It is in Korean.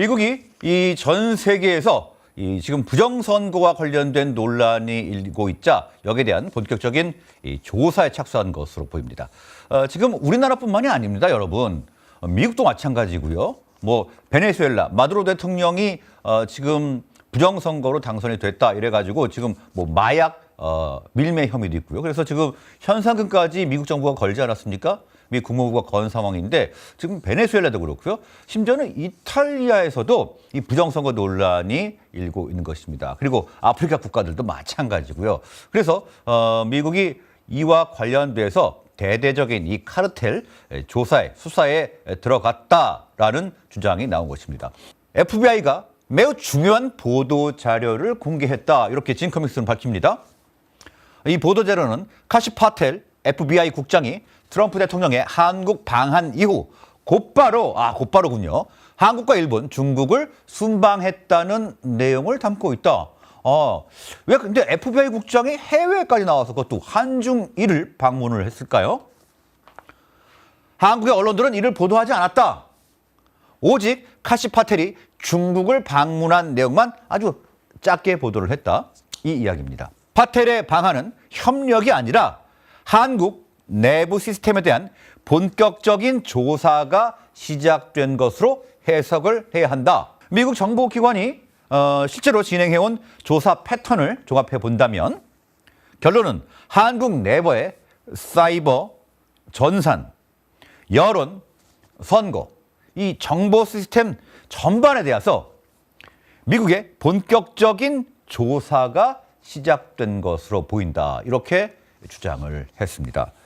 미국이 이 전 세계에서 이 지금 부정선거와 관련된 논란이 일고 있자 여기에 대한 본격적인 이 조사에 착수한 것으로 보입니다. 어, 지금 우리나라뿐만이 아닙니다, 여러분. 어, 미국도 마찬가지고요. 뭐 베네수엘라 마두로 대통령이 어, 지금 부정선거로 당선이 됐다 이래가지고 지금 뭐 마약 어, 밀매 혐의도 있고요. 그래서 지금 현상금까지 미국 정부가 걸지 않았습니까? 미 국무부가 건 상황인데 지금 베네수엘라도 그렇고요. 심지어는 이탈리아에서도 이 부정선거 논란이 일고 있는 것입니다. 그리고 아프리카 국가들도 마찬가지고요. 그래서 어, 미국이 이와 관련돼서 대대적인 이 카르텔 조사에 수사에 들어갔다라는 주장이 나온 것입니다. FBI가 매우 중요한 보도 자료를 공개했다 이렇게 진커믹스는 밝힙니다. 이 보도 자료는 카시 파텔 FBI 국장이 트럼프 대통령의 한국 방한 이후 곧바로 아 곧바로군요. 한국과 일본, 중국을 순방했다는 내용을 담고 있다. 어, 왜 근데 FBI 국장이 해외까지 나와서 그것도 한중일을 방문을 했을까요? 한국의 언론들은 이를 보도하지 않았다. 오직 카시 파텔이 중국을 방문한 내용만 아주 짧게 보도를 했다. 이 이야기입니다. 파텔의 방한은 협력이 아니라 한국 내부 시스템에 대한 본격적인 조사가 시작된 것으로 해석을 해야 한다. 미국 정보기관이 어, 실제로 진행해온 조사 패턴을 종합해 본다면 결론은 한국 내부의 사이버, 전산, 여론, 선거, 이 정보 시스템 전반에 대해서 미국의 본격적인 조사가 시작된 것으로 보인다. 이렇게 주장을 했습니다.